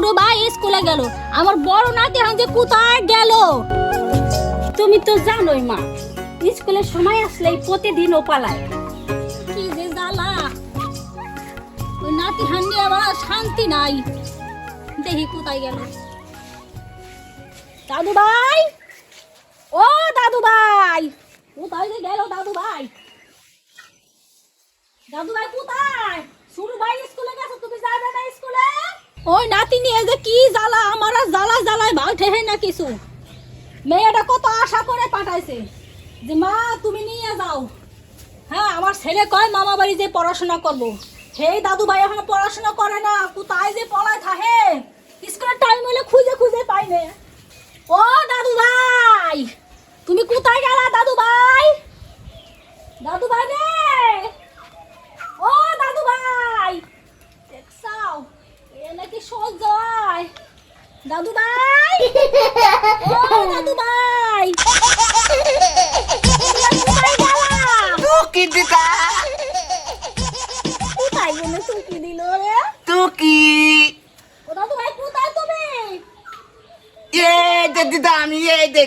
ছোট ভাই স্কুলে গেল। আমার বড় নাতি এখন কোথায় গেল? তুমি তো জানোই মা স্কুলের সময় আসলেই প্রতিদিন ও পালায়। কি যে জ্বালা। ওই নাতি হান্ডি আবার শান্তি নাই। দেখি কোথায় গেল। দাদু ভাই? ও দাদু ভাই, কোথায় গেল দাদু ভাই? দাদু ভাই কোথায় শুরু ভাই স্কুলে গেছো তুমি যাবে না স্কুলে ওই নাতি নিয়ে যে কি জ্বালা, আমার জ্বালা জ্বালায় ভাও ঠেহে না কিছু। মেয়েটা কত আশা করে পাঠাইছে যে, মা, তুমি নিয়ে যাও। হ্যাঁ আমার ছেলে কয়, মামা বাড়ি যে পড়াশোনা করব। সেই দাদু ভাই এখন পড়াশোনা করে না, কোথায় যে পড়ায় থাকে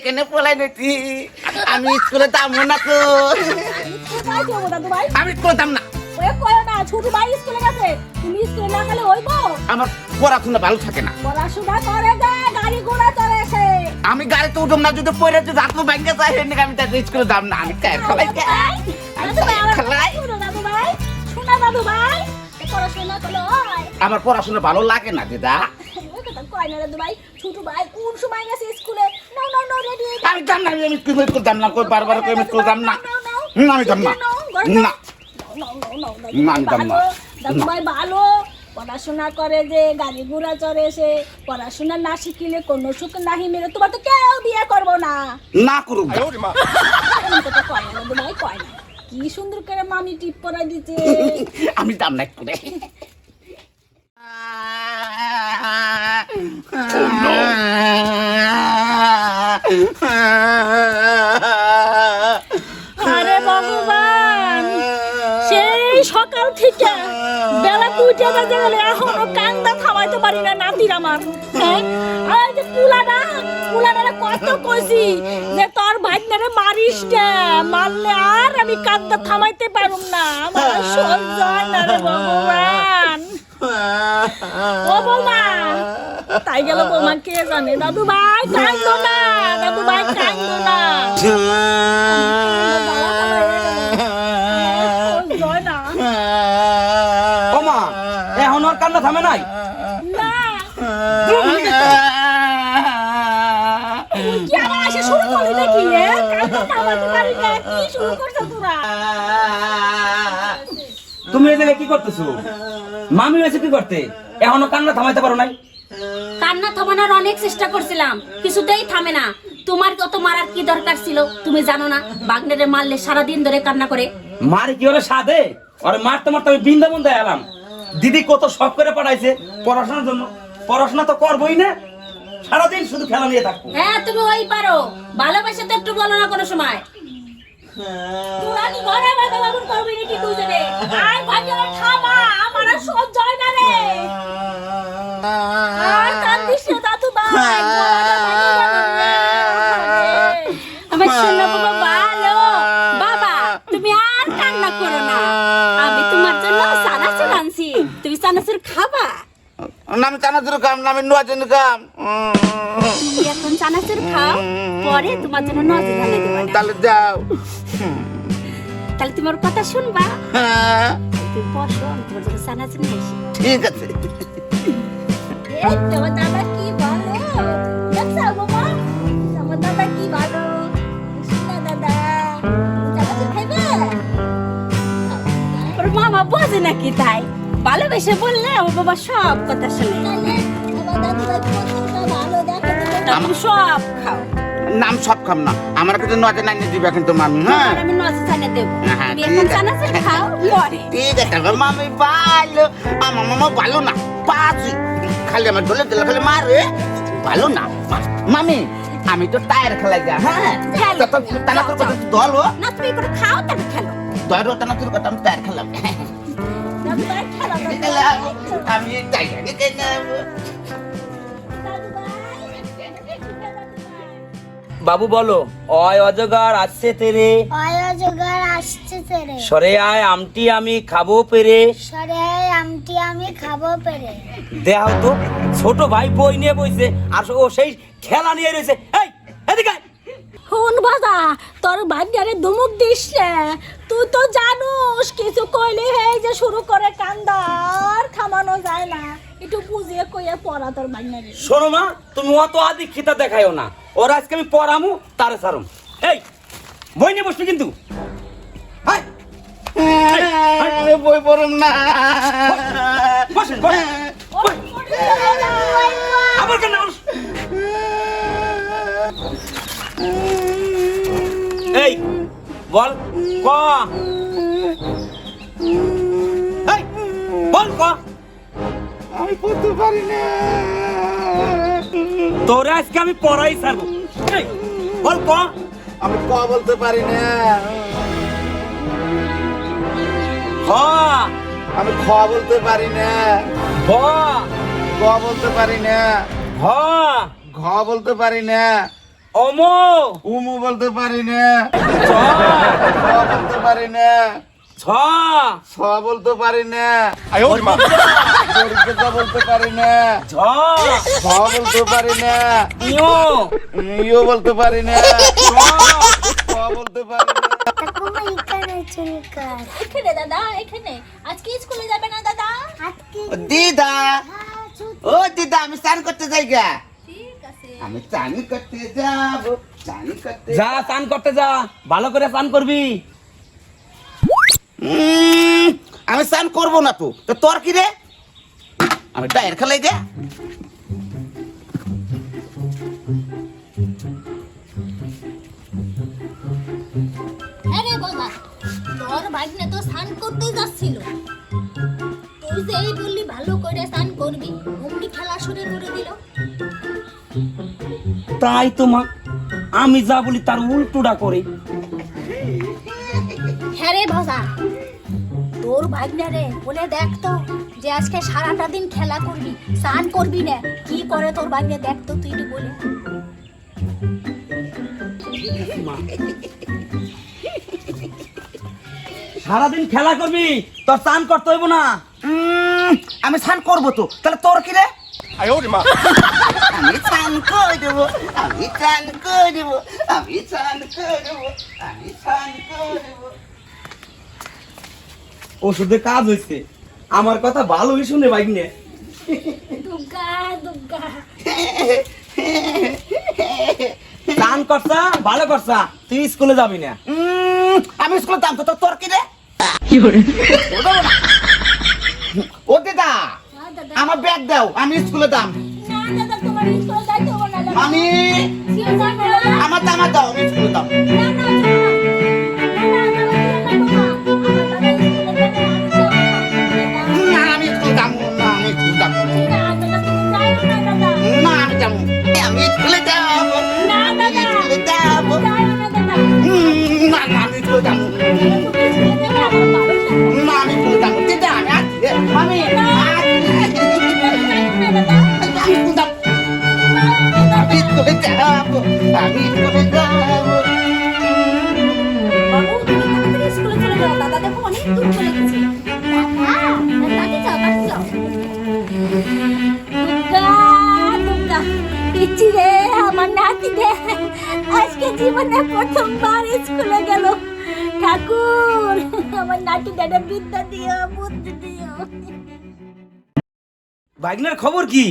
এই দেখে নে পলাই নিতি। আমি স্কুলে যাব না তো। আমি স্কুলে যাব না। আমার পড়াশোনা ভালো থাকে না। আমি গাড়িতে উঠুম না, যদি পড়ে যদি রাত ব্যাংকে যাই আমি তাকে স্কুলে যাব না। আমি টায়ার আমার পড়াশোনা ভালো লাগে না, দিদা। কয় না দাদু ভাই ছোট ভাই, কোন সময় গেছে স্কুলে? আমি জান না আমি যাব না কই বারবার কই যাব না। না, আমি যাব না। না। না, আমি যাব না। ভালো পড়াশোনা করে যে গাড়ি ঘোড়া চড়ে সে পড়াশোনা না শিখিলে কোনো সুখ নাহি মেলে। তোমার তো কেউ বিয়ে করব না। না করুক কয় না ভাই কয় না। কি সুন্দর করে মামি টিপ পরাই দিতে আমি যাব না স্কুলে আরে ভগবান, সেই সকাল থেকে বেলা দুইটা বাজে গেলে, এখনও কান্দা থামাইতে পারি না নাতির আমার হ্যাঁ? আর কত কইছি যে তোর ভাগ্নারে মারিস কে? মারলে আর আমি কান্দা থামাইতে পারুম না, আমার সহ্য হয় না রে ভগবান। ও তাই গেল বৌমা কে জানে? দাদু ভাই কান্দো না দাদু ভাই কান্দো না সহ্য না। ও মা এখন আর কান্না থামে নাই? শুরু করলি নাকি শুরু করছ তোরা? তুমি এই জায়গায় কি করতেছো? মামি হয়েছে কি করতে? এখনও কান্না থামাইতে পারো নাই? কান্না থামানোর অনেক চেষ্টা করছিলাম। কিছুতেই থামে না। তোমার কত মারার কি দরকার ছিল? তুমি জানো না বাগনেরে মারলে সারাদিন ধরে কান্না করে। মার কি হলো সাধে? আরে মারতে মারতে আমি বৃন্দাবন দেয় এলাম। দিদি কত শখ করে পাঠাইছে পড়াশোনার জন্য। পড়াশোনা তো করবোই না। সারাদিন শুধু খেলা নিয়ে থাকব। হ্যাঁ তুমি ওই পারো। ভালোবাসা তো একটু বলো না কোনো সময়। তোরা কি ঘরে বাঁধা বাবুর করবি নাকি দুজনে? থামা, আমার সহ্য হয় না রে। আমার সোনা বাবা ভালো। বাবা তুমি আর কান্না করো না। আমি তোমার জন্য চানাচুর আনছি। তুমি চানাচুর খাবা? না আমি চানাচুর কাম না আমি নোয়া জন্য কাম তুমি এখন চানাচুর খাও পরে তোমার জন্য নজর ঢালে দেবো তাহলে যাও। তাহলে তোমার কথা শুনবা। হ্যাঁ, তুমি বসো আমি তোমার জন্য চানাচুর নিয়ে আসি ঠিক আছে। এই তো দাদা কি ভালো। দেখছ বাবা? আমার দাদা কি ভালো। সুন্দর দাদা। চানাচুর খাইবে? ওর মামা বোঝে নাকি তাই ভালোবেসে বললে আমার বাবা সব কথা শুনে তো। তা তুমি সব খাও নাম সব খাম না আমার কাছে নোয়া জানা নিয়ে দিবে কিন্তু মামি হ্যাঁ আমি নজর চানে দেবো হ্যাঁ, ঠিক আছে। খাও পরে ঠিক আছে আমার মামি ভালো আমার মামা ভালো না পাঁচই খালি আমার ঢোলে দলে খালি মারে ভালো না। মামি আমি তো টায়ার খেলাই যা হ্যাঁ? টানা তোর কথা দল না তুমি করে খাও তাহলে খেলো। দল টানা তোর কথা আমি টায়ার খেলাম। আমি টায়ার বাবু বলো অয় অজগার আসছে তেরে। অজগার আসছে তেরে। সরে আয় আমটি আমি খাব পেরে। সরে আমটি আমি খাব পেরে। দেখাও তো ছোট ভাই বই নিয়ে বইছে আর ও সেই খেলা নিয়ে রয়েছে। এই এদিকে হুন বাজা তোর ভাগ্যারে ধমক দিস। তুই তো জানুস কিছু কইলে এই যে শুরু করে কান্দার থামানো যায় না। একটু বুঝিয়ে কইয়ে পড়া তোর ভাগ্যারে শোনো মা, তুমি অত আদিক্ষিতা দেখাইও না। ওর আজকে আমি পড়ামু, তারে সারম এই বই নিয়ে বসবি কিন্তু। বই পড়ুম না। এই বল, ক? বল, ক? আমি পড়তে পারি না। তোরে আজকে আমি পড়াই ছাড়বো। বল ক। আমি ক বলতে পারি না। খ আমি খ বলতে পারি না। গ গ বলতে পারি না। ঘ। ঘ বলতে পারি না। অম। উমু বলতে পারি না। ছ বলতে পারি না। ছ ছ বলতে পারি না। পরীক্ষা বলতে পারি না। ঝ। বলতে পারি না। ইয় বলতে পারি না। বলতে পারি না। এখানে দাদা এখানে। আজকে স্কুলে যাবে না দাদা? দিদা। ও দিদা আমি স্নান করতে যাই গা। আমি চান করতে যাব চান করতে যা স্নান করতে যা। ভালো করে স্নান করবি। উম, আমি স্নান করব না তো। তো তোর কি রে? আমি টায়ার খেলাই গে আরে তোর ভাগ্নে তো স্নান করতে যাচ্ছিল। তুই যে এই বললি ভালো করে স্নান করবি অমনি খেলা শুরু করে দিল। তাই তো মা আমি যা বলি তার উল্টোটা করে। হ্যাঁ রে ভাজা তোর ভাগ্নে রে বলে দেখ তো। যে আজকে সারাটা দিন খেলা করবি স্নান করবি না কি করে তোর ভাগ্নে দেখ তো তুই একটু বলে। সারাদিন খেলা করবি তোর স্নান করতে হইব না। আমি স্নান করব তো তাহলে তোর কি রে? আমি স্নান করে দেবো আমি স্নান করে দেবো আমি স্নান করে দেবো আমি স্নান করে দেবো। ওষুধে কাজ হয়েছে আমার কথা ভালোই শুনে বাইক নিয়ে করছা ভালো করছা তুই স্কুলে যাবি না। আমি স্কুলে দাম তো তোর কি রে? ও দিদা আমার ব্যাগ দাও আমি স্কুলে দাম না দাদা তোমার স্কুলে যাইতে হবে না দাদা। আমি আমার দাম আমার দাও আমার নাতি রে। আজকে জীবনে প্রথমবার স্কুলে গেল। ঠাকুর আমার নাতি দাদা বিদ্যা দিও বুদ্ধি দিও। বাইকনার খবর কি?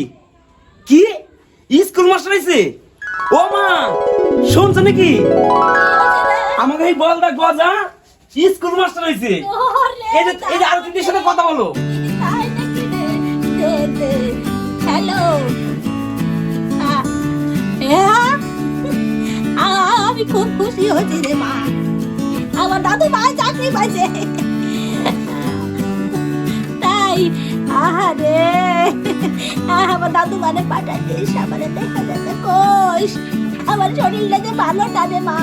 কি? স্কুল মাস্টার আইছে ও মা শুনছ নাকি? আমাকে এই বলদা গজা স্কুল মাস্টার আইছে কথা বলো। হ্যালো আমি খুব খুশি হয়েছি রে মা। আমার দাদু মা চাকরি পাইছে। তাই, আহারে। আমার দাদু মানে পাঠাইছিস আমার দেখা যাচ্ছে কোষ আমার শরীরটা যে ভালো না মা।